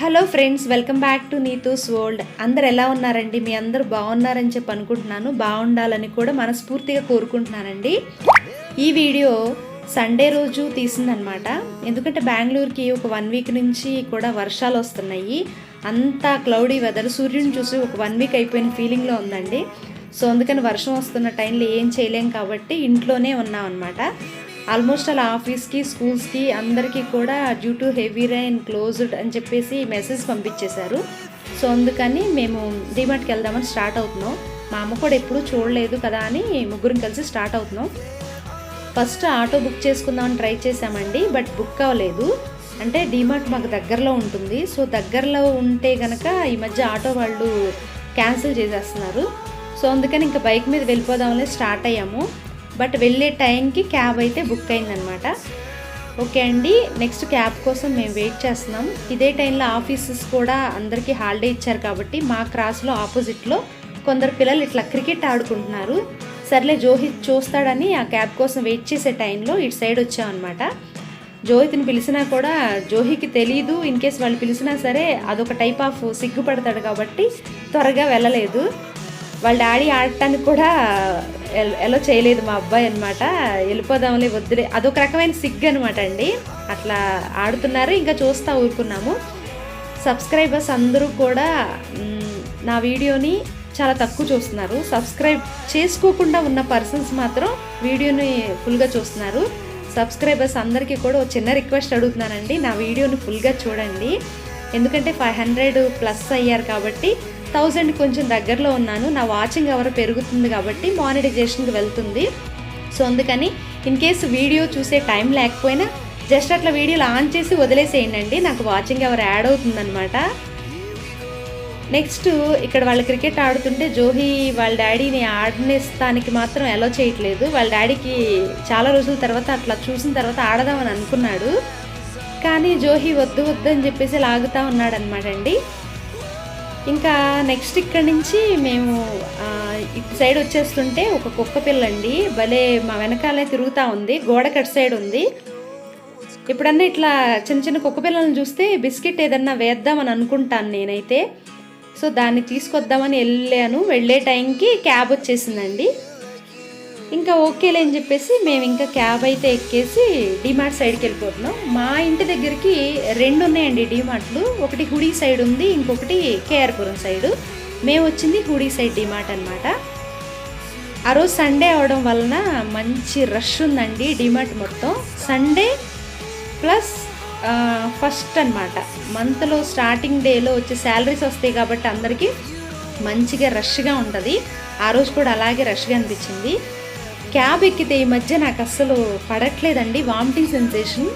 Hello friends welcome back to Neetu's world. అందరు ఎలా ఉన్నారండి? మీ అందరూ బాగున్నారని చెప్పి అనుకుంటున్నాను. బాగుండాలని కూడా మనస్ఫూర్తిగా కోరుకుంటున్నానండి. ఈ వీడియో సండే రోజు తీసిందనమాట. ఎందుకంటే బెంగళూరుకి ఒక వన్ వీక్ నుంచి కూడా వర్షాలు వస్తున్నాయి. అంతా క్లౌడీ వెదర్ సూర్యుని చూసి ఒక వన్ వీక్ అయిపోయిన ఫీలింగ్లో ఉందండి. సో అందుకని వర్షం వస్తున్న టైంలో ఏం చేయలేం కాబట్టి ఇంట్లోనే ఉన్నాం అనమాట ఆల్మోస్ట్ అలా ఆఫీస్కి స్కూల్స్కి అందరికీ కూడా due to heavy rain closed అని చెప్పేసి మెసేజ్ పంపించేశారు. సో అందుకని మేము డిమార్ట్కి వెళ్దామని స్టార్ట్ అవుతున్నాం. మా అమ్మ కూడా ఎప్పుడూ చూడలేదు కదా అని ముగ్గురం కలిసి స్టార్ట్ అవుతున్నాం. ఫస్ట్ ఆటో బుక్ చేసుకుందామని ట్రై చేసామండి బట్ బుక్ అవ్వలేదు. అంటే డిమార్ట్ మాకు దగ్గరలో ఉంటుంది. సో దగ్గరలో ఉంటే గనక ఈ మధ్య ఆటో వాళ్ళు క్యాన్సిల్ చేసేస్తున్నారు. సో అందుకని ఇంకా బైక్ మీద వెళ్ళిపోదామని స్టార్ట్ అయ్యాము. బట్ వెళ్ళే టైంకి క్యాబ్ అయితే బుక్ అయిందనమాట. ఓకే అండి నెక్స్ట్ క్యాబ్ కోసం మేము వెయిట్ చేస్తున్నాం. ఇదే టైంలో ఆఫీసెస్ కూడా అందరికీ హాలిడే ఇచ్చారు కాబట్టి మా క్రాస్లో ఆపోజిట్లో కొందరు పిల్లలు ఇట్లా క్రికెట్ ఆడుకుంటున్నారు. సర్లే జోహి చూస్తాడని ఆ క్యాబ్ కోసం వెయిట్ చేసే టైంలో ఇటు సైడ్ వచ్చామన్నమాట. జోహిత్ని పిలిచినా కూడా జోహికి తెలీదు ఇన్ కేస్ వాళ్ళు పిలిచినా సరే అదొక టైప్ ఆఫ్ సిగ్గుపడతాడు కాబట్టి త్వరగా వెళ్ళలేదు. వాళ్ళ డాడీ ఆడటానికి కూడా ఎల్- చేయలేదు మా అబ్బాయి అనమాట వెళ్ళిపోదాంలే వద్దులే. అదొక రకమైన సిగ్గు అనమాట అండి. అట్లా ఆడుతున్నారు ఇంకా చూస్తా ఊరుకున్నాము. సబ్స్క్రైబర్స్ అందరూ కూడా నా వీడియోని చాలా తక్కువ చూస్తున్నారు. సబ్స్క్రైబ్ చేసుకోకుండా ఉన్న పర్సన్స్ మాత్రం వీడియోని ఫుల్గా చూస్తున్నారు. సబ్స్క్రైబర్స్ అందరికీ కూడా ఒక చిన్న రిక్వెస్ట్ అడుగుతున్నానండి. నా వీడియోని ఫుల్గా చూడండి. ఎందుకంటే ఫైవ్ హండ్రెడ్ ప్లస్ అయ్యారు కాబట్టి థౌజండ్ కొంచెం దగ్గరలో ఉన్నాను. నా వాచింగ్ అవర్ పెరుగుతుంది కాబట్టి మానిటైజేషన్కి వెళ్తుంది. సో అందుకని ఇన్ కేసు వీడియో చూసే టైం లేకపోయినా జస్ట్ అట్లా వీడియోలు ఆన్ చేసి వదిలేసేయండి నాకు వాచింగ్ అవర్ యాడ్ అవుతుందన్నమాట. నెక్స్ట్ ఇక్కడ వాళ్ళు క్రికెట్ ఆడుతుంటే జోహి వాళ్ళ డాడీని ఆడనేస్తానికి మాత్రం ఎలా చేయట్లేదు. వాళ్ళ డాడీకి చాలా రోజుల తర్వాత అట్లా చూసిన తర్వాత ఆడదామని అనుకున్నాడు. కానీ జోహి వద్దు వద్దు అని చెప్పేసి లాగుతూ ఉన్నాడు అనమాట అండి. ఇంకా నెక్స్ట్ ఇక్కడ నుంచి మేము ఇటు సైడ్ వచ్చేస్తుంటే ఒక కుక్క పిల్ల అండి భలే మా వెనకాలే తిరుగుతూ ఉంది. గోడ కట్ సైడ్ ఉంది. ఇప్పుడన్నా ఇట్లా చిన్న చిన్న కుక్క పిల్లలను చూస్తే బిస్కెట్ ఏదన్నా వేద్దామని అనుకుంటాను నేనైతే. సో దాన్ని తీసుకొద్దామని వెళ్ళాను. వెళ్ళే టైంకి క్యాబ్ వచ్చేసిందండి. ఇంకా ఓకేలే అని చెప్పేసి మేము ఇంకా క్యాబ్ అయితే ఎక్కేసి డిమార్ట్ సైడ్కి వెళ్ళిపోతున్నాం. మా ఇంటి దగ్గరికి రెండు ఉన్నాయండి డిమార్ట్లు. ఒకటి హుడీ సైడ్ ఉంది ఇంకొకటి కేఆర్పురం సైడు. మేము వచ్చింది హుడీ సైడ్ డిమార్ట్ అనమాట ఆ రోజు సండే అవడం వలన మంచి రష్ ఉందండి డిమార్ట్ మొత్తం. సండే ప్లస్ ఫస్ట్ అనమాట మంత్లో స్టార్టింగ్ డేలో వచ్చే శాలరీస్ వస్తాయి కాబట్టి అందరికీ మంచిగా రష్గా ఉంటుంది. ఆ రోజు కూడా అలాగే రష్గా అనిపించింది. క్యాబ్ ఎక్కితే ఈ మధ్య నాకు అస్సలు పడట్లేదండి వామిటింగ్ సెన్సేషన్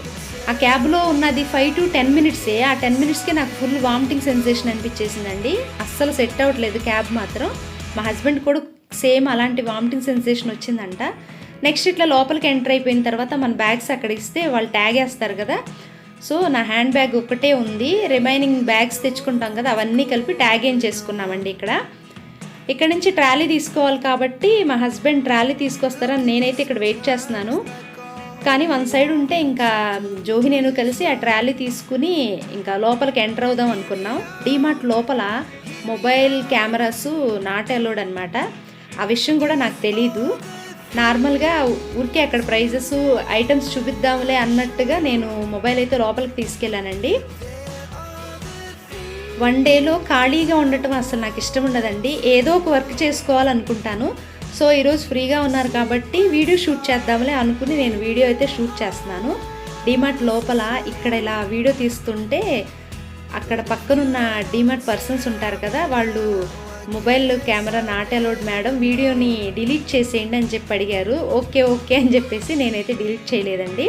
ఆ క్యాబ్లో ఉన్నది ఫైవ్ టు టెన్ మినిట్సే ఆ టెన్ మినిట్స్కే నాకు ఫుల్ వామిటింగ్ సెన్సేషన్ అనిపించేసిందండి. అస్సలు సెట్ అవ్వట్లేదు క్యాబ్ మాత్రం. మా హస్బెండ్ కూడా సేమ్ అలాంటి వామిటింగ్ సెన్సేషన్ వచ్చిందంట. నెక్స్ట్ ఇట్లా లోపలికి ఎంటర్ అయిపోయిన తర్వాత మన బ్యాగ్స్ అక్కడ ఇస్తే వాళ్ళు ట్యాగ్ వేస్తారు కదా. సో నా హ్యాండ్ బ్యాగ్ ఒక్కటే ఉంది. రిమైనింగ్ బ్యాగ్స్ తెచ్చుకుంటాం కదా అవన్నీ కలిపి ట్యాగ్ ఏం చేసుకున్నామండి ఇక్కడ. ఇక్కడ నుంచి ట్రాలీ తీసుకోవాలి కాబట్టి మా హస్బెండ్ ట్రాలీ తీసుకొస్తారని నేనైతే ఇక్కడ వెయిట్ చేస్తున్నాను. కానీ వన్ సైడ్ ఉంటే ఇంకా జోహి నేను కలిసి ఆ ట్రాలీ తీసుకుని ఇంకా లోపలికి ఎంటర్ అవుదాం అనుకున్నాం. డీమార్ట్ లోపల మొబైల్ కెమెరాస్ నాట్ అలౌడ్ అనమాట ఆ విషయం కూడా నాకు తెలీదు. నార్మల్గా ఊరికే అక్కడ ప్రైజెస్ ఐటమ్స్ చూపిద్దాంలే అన్నట్టుగా నేను మొబైల్ అయితే లోపలికి తీసుకెళ్ళానండి. వన్ డేలో ఖాళీగా ఉండటం అసలు నాకు ఇష్టం ఉండదండి. ఏదో ఒక వర్క్ చేసుకోవాలనుకుంటాను. సో ఈరోజు ఫ్రీగా ఉన్నారు కాబట్టి వీడియో షూట్ చేద్దాంలే అనుకుని నేను వీడియో అయితే షూట్ చేస్తున్నాను. డిమార్ట్ లోపల ఇక్కడ ఇలా వీడియో తీస్తుంటే అక్కడ పక్కనున్న డిమార్ట్ పర్సన్స్ ఉంటారు కదా వాళ్ళు mobile camera not allowed madam వీడియోని డిలీట్ చేసేయండి అని చెప్పి అడిగారు. ఓకే ఓకే అని చెప్పేసి నేనైతే డిలీట్ చేయలేదండి.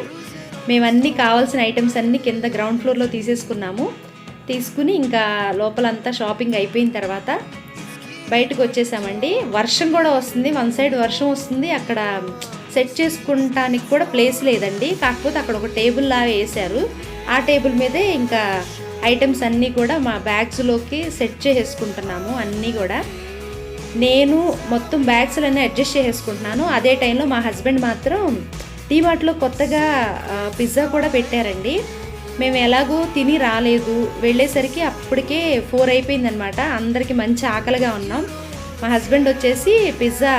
మేమన్నీ కావాల్సిన ఐటమ్స్ అన్నీ కింద గ్రౌండ్ ఫ్లోర్లో తీసేసుకున్నాము. తీసుకుని ఇంకా లోపలంతా షాపింగ్ అయిపోయిన తర్వాత బయటకు వచ్చేసామండి. వర్షం కూడా వస్తుంది. వన్ సైడ్ వర్షం వస్తుంది. అక్కడ సెట్ చేసుకుంటానికి కూడా ప్లేస్ లేదండి. కాకపోతే అక్కడ ఒక టేబుల్ లాగా వేశారు. ఆ టేబుల్ మీదే ఇంకా ఐటమ్స్ అన్నీ కూడా మా బ్యాగ్స్లోకి సెట్ చేసేసుకుంటున్నాము అన్నీ కూడా. నేను మొత్తం బ్యాగ్స్లన్నీ అడ్జస్ట్ చేసేసుకుంటున్నాను. అదే టైంలో మా హస్బెండ్ మాత్రం డీమార్ట్లో కొత్తగా పిజ్జా కూడా పెట్టారండి. మేము ఎలాగో తిని రాలేదు. వెళ్ళేసరికి అప్పటికే ఫోర్ అయిపోయిందనమాట అందరికీ మంచి ఆకలిగా ఉన్నాం. మా హస్బెండ్ వచ్చేసి పిజ్జా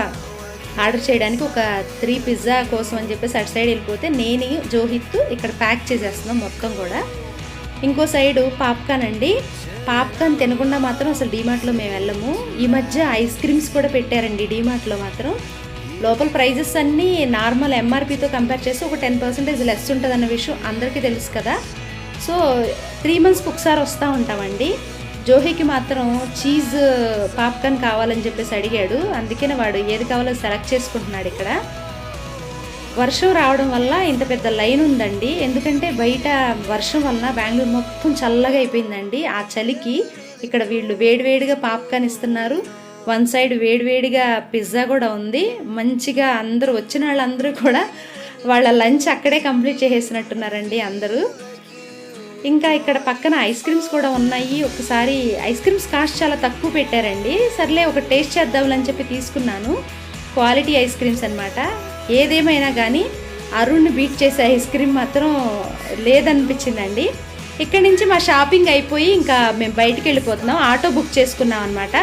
ఆర్డర్ చేయడానికి ఒక త్రీ పిజ్జా కోసం అని చెప్పేసి అటు సైడ్ వెళ్ళిపోతే నేను జోహిత్ ఇక్కడ ప్యాక్ చేసేస్తున్నాం మొత్తం కూడా. ఇంకో సైడు పాప్కార్న్ అండి. పాప్కార్న్ తినకుండా మాత్రం అసలు డీమార్ట్లో మేము వెళ్ళము. ఈ మధ్య ఐస్ క్రీమ్స్ కూడా పెట్టారండి డీమార్ట్లో మాత్రం. లోపల ప్రైజెస్ అన్నీ నార్మల్ ఎంఆర్పితో కంపేర్ చేస్తే ఒక టెన్ పర్సెంటేజ్ లెస్ ఉంటుందన్న విషయం అందరికీ తెలుసు కదా. సో త్రీ మంత్స్కి ఒకసారి వస్తూ ఉంటామండి. జోహికి మాత్రం చీజ్ పాప్కార్న్ కావాలని చెప్పేసి అడిగాడు. అందుకనే వాడు ఏది కావాలో సెలెక్ట్ చేసుకుంటున్నాడు ఇక్కడ. వర్షం రావడం వల్ల ఇంత పెద్ద లైన్ ఉందండి. ఎందుకంటే బయట వర్షం వలన బెంగళూరు మొత్తం చల్లగా అయిపోయిందండి. ఆ చలికి ఇక్కడ వీళ్ళు వేడివేడిగా పాప్కార్న్ ఇస్తున్నారు. వన్ సైడ్ వేడివేడిగా పిజ్జా కూడా ఉంది. మంచిగా అందరూ వచ్చిన వాళ్ళందరూ కూడా వాళ్ళ లంచ్ అక్కడే కంప్లీట్ చేసేసినట్టున్నారండి అందరూ. ఇంకా ఇక్కడ పక్కన ఐస్ క్రీమ్స్ కూడా ఉన్నాయి. ఒకసారి ఐస్ క్రీమ్స్ కాస్ట్ చాలా తక్కువ పెట్టారండి. సర్లే ఒక టేస్ట్ చేద్దామని చెప్పి తీసుకున్నాను. క్వాలిటీ ఐస్ క్రీమ్స్ అనమాట ఏదేమైనా కానీ అరుణ్ బీట్ చేసే ఐస్ క్రీమ్ మాత్రం లేదనిపించిందండి. ఇక్కడ నుంచి మా షాపింగ్ అయిపోయి ఇంకా మేము బయటికి వెళ్ళిపోతున్నాం. ఆటో బుక్ చేసుకున్నాం అనమాట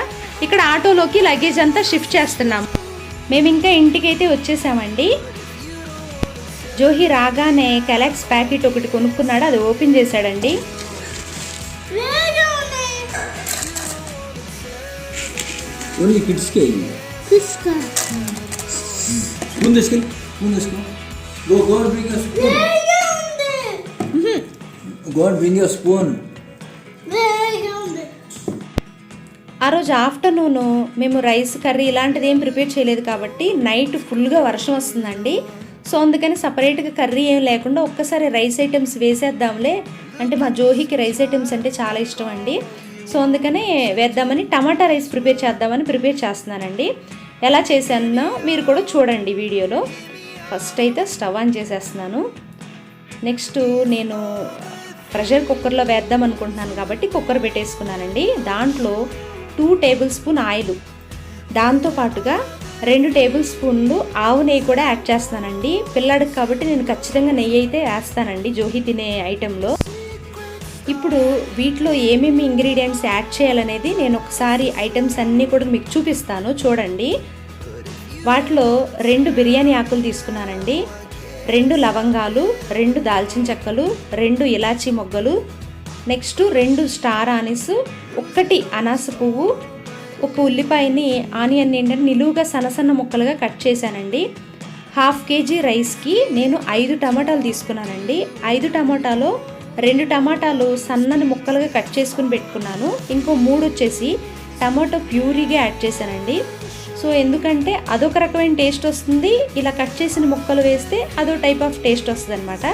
ఇక్కడ ఆటోలోకి లగేజ్ అంతా షిఫ్ట్ చేస్తున్నాం. మేము ఇంకా ఇంటికైతే వచ్చేసామండి. జోహి రాగానే కెలాక్స్ ప్యాకెట్ ఒకటి కొనుక్కున్నాడు అది ఓపెన్ చేశాడండి. ఓన్లీ కిడ్స్కే అయింది Kiska. స్పూన్ తీసుకెళ్ళి స్పూన్ తీసుకో go go bring a spoon. Go bring a spoon. ఆ రోజు ఆఫ్టర్నూన్ మేము రైస్ కర్రీ ఇలాంటిది ఏం ప్రిపేర్ చేయలేదు కాబట్టి నైట్ ఫుల్గా వర్షం వస్తుందండి. సో అందుకని సపరేట్గా కర్రీ ఏం లేకుండా ఒక్కసారి రైస్ ఐటమ్స్ వేసేద్దాంలే. అంటే మా జోహికి రైస్ ఐటమ్స్ అంటే చాలా ఇష్టం అండి. సో అందుకనే వేద్దామని టమాటా రైస్ ప్రిపేర్ చేద్దామని ప్రిపేర్ చేస్తున్నానండి. ఎలా చేశానో మీరు కూడా చూడండి వీడియోలో. ఫస్ట్ అయితే స్టవ్ ఆన్ చేసేస్తున్నాను. నెక్స్ట్ నేను ప్రెషర్ కుక్కర్లో వేద్దాం అనుకుంటున్నాను కాబట్టి కుక్కర్ పెట్టేసుకున్నానండి. దాంట్లో టూ టేబుల్ స్పూన్ ఆయిల్. దాంతోపాటుగా రెండు టేబుల్ స్పూన్లు ఆవు నెయ్యి కూడా యాడ్ చేస్తానండి. పిల్లాడికి కాబట్టి నేను ఖచ్చితంగా నెయ్యి అయితే వేస్తానండి జోహి తినే ఐటెంలో. ఇప్పుడు వీటిలో ఏమేమి ఇంగ్రీడియంట్స్ యాడ్ చేయాలనేది నేను ఒకసారి ఐటమ్స్ అన్నీ కూడా మీకు చూపిస్తాను చూడండి. వాటిలో రెండు బిర్యానీ ఆకులు తీసుకున్నానండి. రెండు లవంగాలు రెండు దాల్చిన చెక్కలు రెండు ఇలాచీ మొగ్గలు నెక్స్ట్ రెండు స్టార్ ఆనిస్ ఒక్కటి అనాస పువ్వు ఒక ఉల్లిపాయని ఆనియన్ ఏంటంటే నిలువుగా సన్నసన్న ముక్కలుగా కట్ చేశానండి. హాఫ్ కేజీ రైస్కి నేను ఐదు టమాటాలు తీసుకున్నానండి. ఐదు టమాటాలో రెండు టమాటాలు సన్నని ముక్కలుగా కట్ చేసుకుని పెట్టుకున్నాను. ఇంకో మూడు వచ్చేసి టమాటో ప్యూరీగా యాడ్ చేశానండి. సో ఎందుకంటే అదొక రకమైన టేస్ట్ వస్తుంది. ఇలా కట్ చేసిన ముక్కలు వేస్తే అదో టైప్ ఆఫ్ టేస్ట్ వస్తుంది అనమాట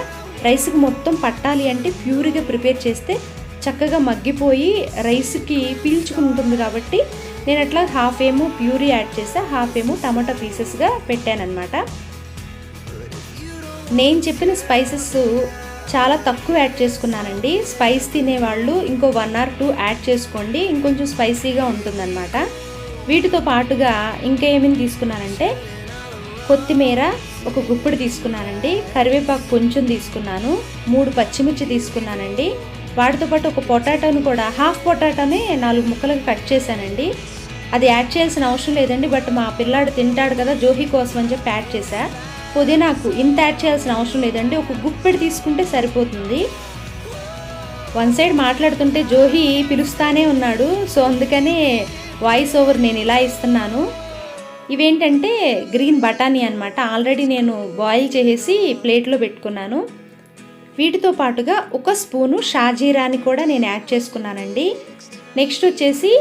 రైస్కి మొత్తం పట్టాలి అంటే ప్యూరీగా ప్రిపేర్ చేస్తే చక్కగా మగ్గిపోయి రైస్కి పీల్చుకుంటుంది కాబట్టి నేను అట్లా హాఫ్ ఏమో ప్యూరీ యాడ్ చేసా హాఫ్ ఏమో టమాటా పీసెస్గా పెట్టానన్నమాట. నేను చెప్పిన స్పైసెస్ చాలా తక్కువ యాడ్ చేసుకున్నానండి. స్పైస్ తినేవాళ్ళు ఇంకో వన్ ఆర్ టూ యాడ్ చేసుకోండి ఇంకొంచెం స్పైసీగా ఉంటుందన్నమాట. వీటితో పాటుగా ఇంకా ఏమేమి తీసుకున్నానంటే కొత్తిమీర ఒక గుప్పిడి తీసుకున్నానండి కరివేపాకు కొంచెం తీసుకున్నాను మూడు పచ్చిమిర్చి తీసుకున్నానండి. వాటితో పాటు ఒక పొటాటోను కూడా హాఫ్ పొటాటోని నాలుగు ముక్కలకు కట్ చేశానండి. అది యాడ్ చేయాల్సిన అవసరం లేదండి బట్ మా పిల్లాడు తింటాడు కదా జోహి కోసం అని చెప్పి యాడ్ చేశా. పుదీనాకు ఇంత యాడ్ చేయాల్సిన అవసరం లేదండి ఒక గుప్పెడు తీసుకుంటే సరిపోతుంది. వన్ సైడ్ మాట్లాడుతుంటే జోహి పిలుస్తానే ఉన్నాడు సో అందుకనే వాయిస్ ఓవర్ నేను ఇలా ఇస్తున్నాను. ఇవేంటంటే గ్రీన్ బఠానీ అనమాట ఆల్రెడీ నేను బాయిల్ చేసేసి ప్లేట్లో పెట్టుకున్నాను. వీటితో పాటుగా ఒక స్పూను షాజీరాని కూడా నేను యాడ్ చేసుకున్నానండి. నెక్స్ట్ వచ్చేసి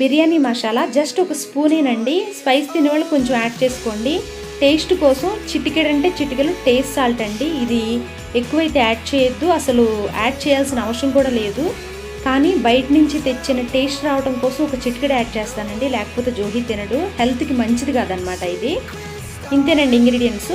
బిర్యానీ మసాలా జస్ట్ ఒక స్పూనేనండి. స్పైస్ తినేవాళ్ళు కొంచెం యాడ్ చేసుకోండి. టేస్ట్ కోసం చిటికెడంటే చిటికెలు టేస్ట్ సాల్ట్ అండి. ఇది ఎక్కువైతే యాడ్ చేయొద్దు. అసలు యాడ్ చేయాల్సిన అవసరం కూడా లేదు. కానీ బయట నుంచి తెచ్చిన టేస్ట్ రావడం కోసం ఒక చిటికెడు యాడ్ చేస్తానండి. లేకపోతే జోహి తినడు. హెల్త్కి మంచిది కాదనమాట ఇది. ఇంతేనండి ఇంగ్రీడియంట్స్.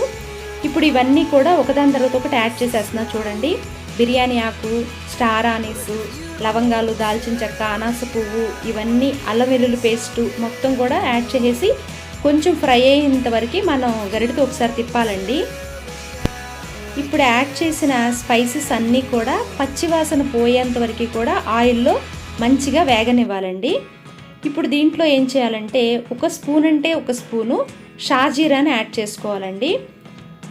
ఇప్పుడు ఇవన్నీ కూడా ఒకదాని తర్వాత ఒకటి యాడ్ చేసేస్తున్నా చూడండి. బిర్యానీ ఆకు స్టార్ ఆనీసు లవంగాలు దాల్చిన చెక్క అనాస పువ్వు ఇవన్నీ అల్లం వెల్లుల్లి పేస్టు మొత్తం కూడా యాడ్ చేసేసి కొంచెం ఫ్రై అయ్యేంత వరకు మనం గరిటతో ఒకసారి తిప్పాలండి. ఇప్పుడు యాడ్ చేసిన స్పైసెస్ అన్నీ కూడా పచ్చివాసన పోయేంత వరకు కూడా ఆయిల్లో మంచిగా వేగనివ్వాలండి. ఇప్పుడు దీంట్లో ఏం చేయాలంటే ఒక స్పూన్ అంటే ఒక స్పూను షాజీరాని యాడ్ చేసుకోవాలండి.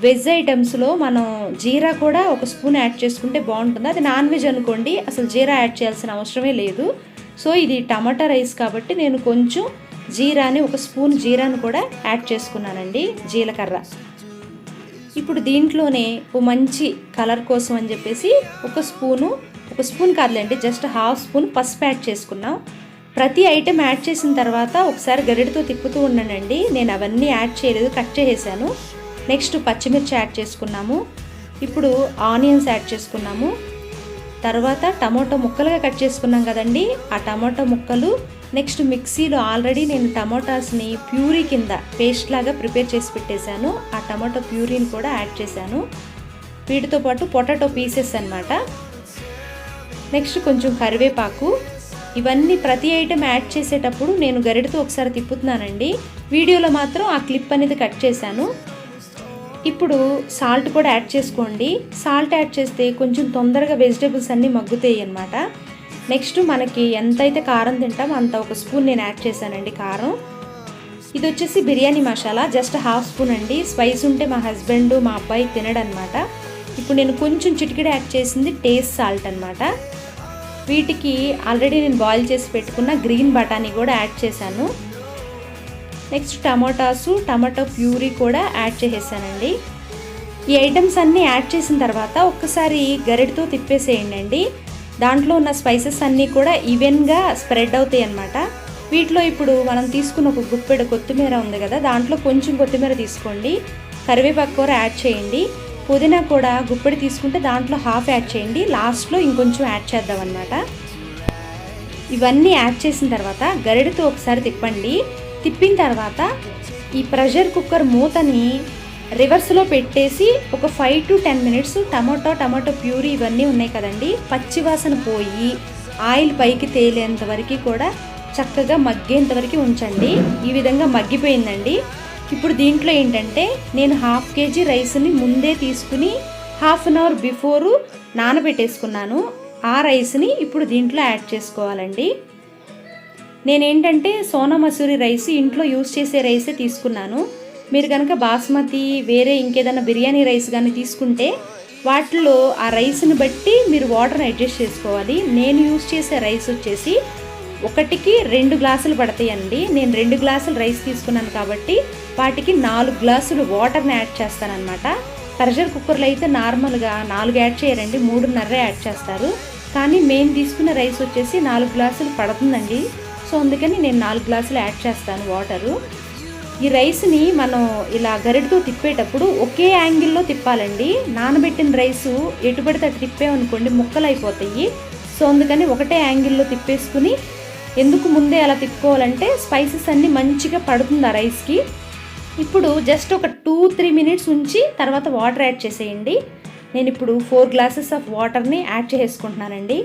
వెజ్ ఐటమ్స్లో మనం జీరా కూడా ఒక స్పూన్ యాడ్ చేసుకుంటే బాగుంటుంది. అది నాన్ వెజ్ అనుకోండి అసలు జీరా యాడ్ చేయాల్సిన అవసరమే లేదు. సో ఇది టమాటా రైస్ కాబట్టి నేను కొంచెం జీరాని ఒక స్పూన్ జీరాను కూడా యాడ్ చేసుకున్నానండి జీలకర్ర. ఇప్పుడు దీంట్లోనే ఓ మంచి కలర్ కోసం అని చెప్పేసి ఒక స్పూను ఒక స్పూన్ కాదులేండి జస్ట్ హాఫ్ స్పూన్ పసుపు యాడ్ చేసుకున్నాం. ప్రతి ఐటెం యాడ్ చేసిన తర్వాత ఒకసారి గరిటతో తిప్పుతూ ఉన్నానండి. నేను అవన్నీ యాడ్ చేయలేదు కట్ చేసేసాను. నెక్స్ట్ పచ్చిమిర్చి యాడ్ చేసుకున్నాము. ఇప్పుడు ఆనియన్స్ యాడ్ చేసుకున్నాము. తర్వాత టమాటో ముక్కలుగా కట్ చేసుకున్నాం కదండి. ఆ టమాటో ముక్కలు నెక్స్ట్ మిక్సీలో ఆల్రెడీ నేను టమాటాస్ని ప్యూరీ కింద పేస్ట్ లాగా ప్రిపేర్ చేసి పెట్టేశాను. ఆ టమాటో ప్యూరీని కూడా యాడ్ చేశాను. వీటితో పాటు పొటాటో పీసెస్ అనమాట నెక్స్ట్ కొంచెం కరివేపాకు. ఇవన్నీ ప్రతి ఐటెం యాడ్ చేసేటప్పుడు నేను గరిటతో ఒకసారి తిప్పుతున్నానండి. వీడియోలో మాత్రం ఆ క్లిప్ అనేది కట్ చేశాను. ఇప్పుడు సాల్ట్ కూడా యాడ్ చేసుకోండి. సాల్ట్ యాడ్ చేస్తే కొంచెం తొందరగా వెజిటేబుల్స్ అన్నీ మగ్గుతాయి అన్నమాట. నెక్స్ట్ మనకి ఎంతైతే కారం తింటామో అంత ఒక స్పూన్ నేను యాడ్ చేశానండి కారం. ఇది వచ్చేసి biryani masala just half spoon అండి. స్పైస్ ఉంటే మా హస్బెండ్ మా అబ్బాయి తినడనమాట ఇప్పుడు నేను కొంచెం చిటికెడ యాడ్ చేసింది టేస్ట్ సాల్ట్ అనమాట వీటికి ఆల్రెడీ నేను బాయిల్ చేసి పెట్టుకున్న గ్రీన్ బఠానీ కూడా యాడ్ చేశాను. నెక్స్ట్ టమాటాసు టమాటో ప్యూరీ కూడా యాడ్ చేసేసానండి. ఈ ఐటమ్స్ అన్నీ యాడ్ చేసిన తర్వాత ఒక్కసారి గరిటతో తిప్పేసేయండి అండి దాంట్లో ఉన్న స్పైసెస్ అన్నీ కూడా ఈవెన్గా స్ప్రెడ్ అవుతాయి అన్నమాట వీటిలో ఇప్పుడు మనం తీసుకున్న ఒక గుప్పెడు కొత్తిమీర ఉంది కదా దాంట్లో కొంచెం కొత్తిమీర తీసుకోండి. కరివేపాకు కూర యాడ్ చేయండి. పుదీనా కూడా గుప్పెడు తీసుకుంటే దాంట్లో హాఫ్ యాడ్ చేయండి. లాస్ట్లో ఇంకొంచెం యాడ్ చేద్దాం అనమాట ఇవన్నీ యాడ్ చేసిన తర్వాత గరిడతో ఒకసారి తిప్పండి. తిప్పిన తర్వాత ఈ ప్రెషర్ కుక్కర్ మూతని రివర్స్లో పెట్టేసి ఒక five to ten minutes tomato tomato puree ఇవన్నీ ఉన్నాయి కదండి. పచ్చివాసన పోయి ఆయిల్ పైకి తేలేంత వరకు కూడా చక్కగా మగ్గేంత వరకు ఉంచండి. ఈ విధంగా మగ్గిపోయిందండి. ఇప్పుడు దీంట్లో ఏంటంటే నేను హాఫ్ కేజీ రైస్ని ముందే తీసుకుని హాఫ్ అన్ అవర్ బిఫోరు నానబెట్టేసుకున్నాను. ఆ రైస్ని ఇప్పుడు దీంట్లో యాడ్ చేసుకోవాలండి. నేనేంటంటే సోనా మసూరి రైస్ ఇంట్లో యూస్ చేసే రైసే తీసుకున్నాను. మీరు కనుక బాస్మతి వేరే ఇంకేదైనా బిర్యానీ రైస్ కానీ తీసుకుంటే వాటిలో ఆ రైస్ని బట్టి మీరు వాటర్ని అడ్జస్ట్ చేసుకోవాలి. నేను యూస్ చేసే రైస్ వచ్చేసి ఒకటికి రెండు గ్లాసులు పడతాయండి. నేను రెండు గ్లాసులు రైస్ తీసుకున్నాను కాబట్టి వాటికి నాలుగు గ్లాసులు వాటర్ని యాడ్ చేస్తానన్నమాట. ప్రెషర్ కుక్కర్లో అయితే నార్మల్గా నాలుగు యాడ్ చేయరండి మూడున్నర యాడ్ చేస్తారు. కానీ మేము తీసుకున్న రైస్ వచ్చేసి నాలుగు గ్లాసులు పడుతుందండి. సో అందుకని నేను నాలుగు గ్లాసులు యాడ్ చేస్తాను వాటరు. ఈ రైస్ని మనం ఇలా గరిటతో తిప్పేటప్పుడు ఒకే యాంగిల్లో తిప్పాలండి. నానబెట్టిన రైసు ఎటు పడితే అటు తిప్పామనుకోండి ముక్కలు అయిపోతాయి సో అందుకని ఒకటే యాంగిల్లో తిప్పేసుకుని ఎందుకు ముందే అలా తిప్పుకోవాలంటే స్పైసెస్ అన్నీ మంచిగా పడుతుంది ఆ రైస్కి. ఇప్పుడు జస్ట్ ఒక టూ త్రీ మినిట్స్ ఉంచి తర్వాత వాటర్ యాడ్ చేసేయండి. నేను ఇప్పుడు ఫోర్ గ్లాసెస్ ఆఫ్ వాటర్ని యాడ్ చేసుకుంటున్నానండి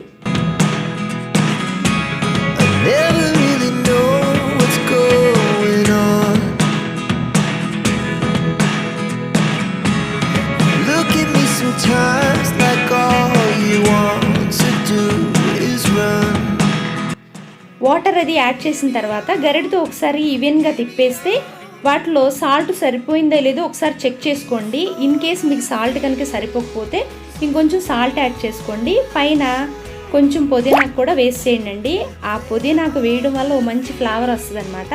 వాటర్ అది యాడ్ చేసిన తర్వాత గరిటతో ఒకసారి ఈవెన్గా తిప్పేస్తే వాటిలో సాల్ట్ సరిపోయిందో లేదో ఒకసారి చెక్ చేసుకోండి. ఇన్ కేస్ మీకు సాల్ట్ కనుక సరిపోకపోతే ఇంకొంచెం సాల్ట్ యాడ్ చేసుకోండి. పైన కొంచెం పుదీనాకు కూడా వేస్ట్ చేయండి ఆ పుదీనాకు వేయడం వల్ల ఓ మంచి ఫ్లేవర్ వస్తుంది అనమాట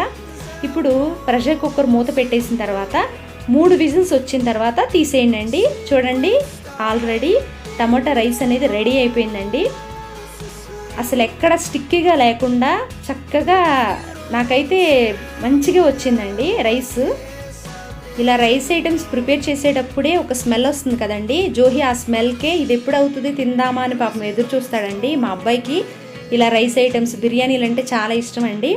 ఇప్పుడు ప్రెషర్ కుక్కర్ మూత పెట్టేసిన తర్వాత మూడు విజిల్స్ వచ్చిన తర్వాత తీసేయండి చూడండి ఆల్రెడీ టమాటా రైస్ అనేది రెడీ అయిపోయిందండి. అసలు ఎక్కడ స్టిక్కీగా లేకుండా చక్కగా నాకైతే మంచిగా వచ్చిందండి రైస్. ఇలా రైస్ ఐటమ్స్ ప్రిపేర్ చేసేటప్పుడే ఒక స్మెల్ వస్తుంది కదండి. జోహి ఆ స్మెల్కే ఇది ఎప్పుడు అవుతుంది తిందామా అని పాపం ఎదురు చూస్తాడండి మా అబ్బాయికి. ఇలా రైస్ ఐటమ్స్ బిర్యానీలు అంటే చాలా ఇష్టం అండి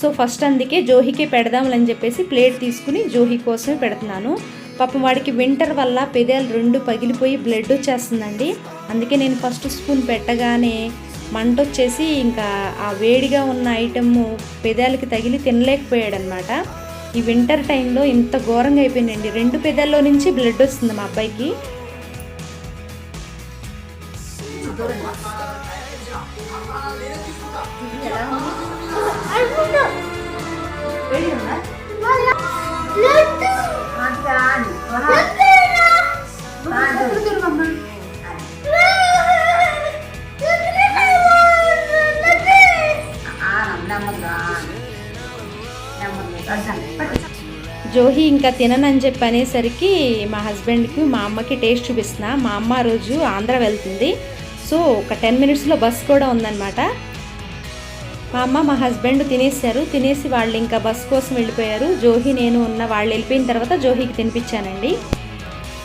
సో ఫస్ట్ అందుకే జోహికే పెడదామని చెప్పేసి ప్లేట్ తీసుకుని జోహి కోసమే పెడుతున్నాను. పాపం వాడికి వింటర్ వల్ల పెదాలు రెండు పగిలిపోయి బ్లడ్ వచ్చేస్తుందండి. అందుకే నేను ఫస్ట్ స్పూన్ పెట్టగానే మంట వచ్చేసి ఇంకా ఆ వేడిగా ఉన్న ఐటమ్ పెదాలకి తగిలి తినలేకపోయాడనమాట. ఈ వింటర్ టైంలో ఇంత ఘోరంగా అయిపోయిందండి రెండు పెదల్లో నుంచి బ్లడ్ వస్తుంది మా అబ్బాయికి నమ్మగా జోహి ఇంకా తిననని చెప్పి అనేసరికి మా హస్బెండ్కి మా అమ్మకి టేస్ట్ చూపిస్తున్నా. మా అమ్మ రోజు ఆంధ్ర వెళ్తుంది. సో ఒక టెన్ మినిట్స్లో బస్ కూడా ఉందన్నమాట. మా అమ్మ మా హస్బెండ్ తినేసారు తినేసి వాళ్ళు ఇంకా బస్ కోసం వెళ్ళిపోయారు. జోహి నేను ఉన్న వాళ్ళు వెళ్ళిపోయిన తర్వాత జోహికి తినిపించానండి.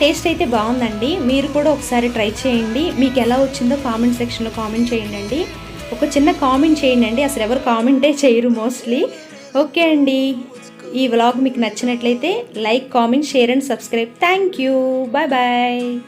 టేస్ట్ అయితే బాగుందండి. మీరు కూడా ఒకసారి ట్రై చేయండి. మీకు ఎలా వచ్చిందో కామెంట్ సెక్షన్లో కామెంట్ చేయండి ఒక చిన్న కామెంట్ చేయండి అసలు ఎవరు కామెంటే చేయరు మోస్ట్లీ. ఓకే అండి. ఈ వ్లాగ్ మీకు నచ్చినట్లయితే like comment share and subscribe. Thank you. Bye bye.